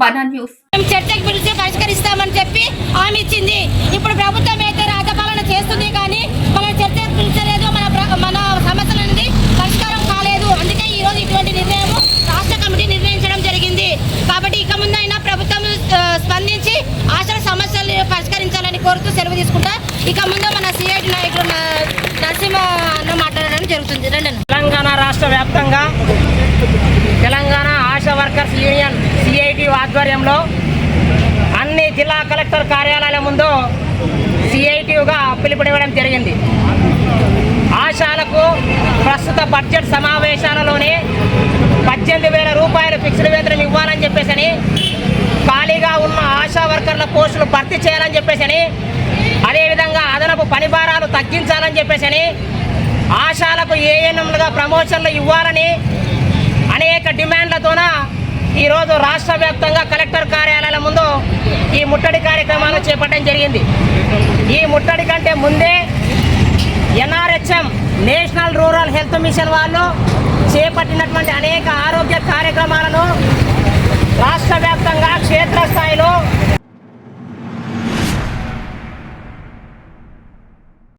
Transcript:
బనా news. చర్చకు పిలిచి పరిష్కరిస్తామని చెప్పి హామీ ఇచ్చింది. ఇప్పుడు ప్రభుత్వం అయితే రాజపాలన చేస్తుంది కానీ మన చర్చకు పిలిచలేదు మన మన సమస్యల నుండి పరిష్కారం కాలేదు. అందుకే ఈ రోజు ఇటువంటి నిర్ణయం రాష్ట్ర కమిటీ నిర్ణయించడం జరిగింది. కాబట్టి ఇక ముందైనా ప్రభుత్వం స్పందించి ఆశల సమస్యలు పరిష్కరించాలని కోరుతూ సెలవు తీసుకుంటా. ఇక ముందు మన సిఐటి నాయకుడు నరసింహ అన్న మాట్లాడడం జరుగుతుంది. రండి. తెలంగాణ రాష్ట్ర వ్యాప్తంగా తెలంగాణ ఆశా వర్కర్స్ యూనియన్ ఆధ్వర్యంలో అన్ని జిల్లా కలెక్టర్ కార్యాలయాల ముందు సిఐటియుగా పిలుపునివ్వడం జరిగింది. ఆశాలకు ప్రస్తుత బడ్జెట్ సమావేశాలలోనే పద్దెనిమిది వేల రూపాయలు ఫిక్స్డ్ వేతనం ఇవ్వాలని చెప్పేసి ఖాళీగా ఉన్న ఆశా వర్కర్ల పోస్టులు భర్తీ చేయాలని చెప్పేసి అదేవిధంగా అదనపు పని భారాలు తగ్గించాలని చెప్పేసి ఆశాలకు ఏఎన్ఎంలుగా ప్రమోషన్లు ఇవ్వాలని అనేక డిమాండ్లతోన ఈరోజు రాష్ట్ర వ్యాప్తంగా కలెక్టర్ కార్యాలయాల ముందు ఈ ముట్టడి కార్యక్రమాలు చేపట్టడం జరిగింది. ఈ ముట్టడి కంటే ముందే NRHM national rural health mission వాళ్ళు చేపట్టినటువంటి అనేక ఆరోగ్య కార్యక్రమాలను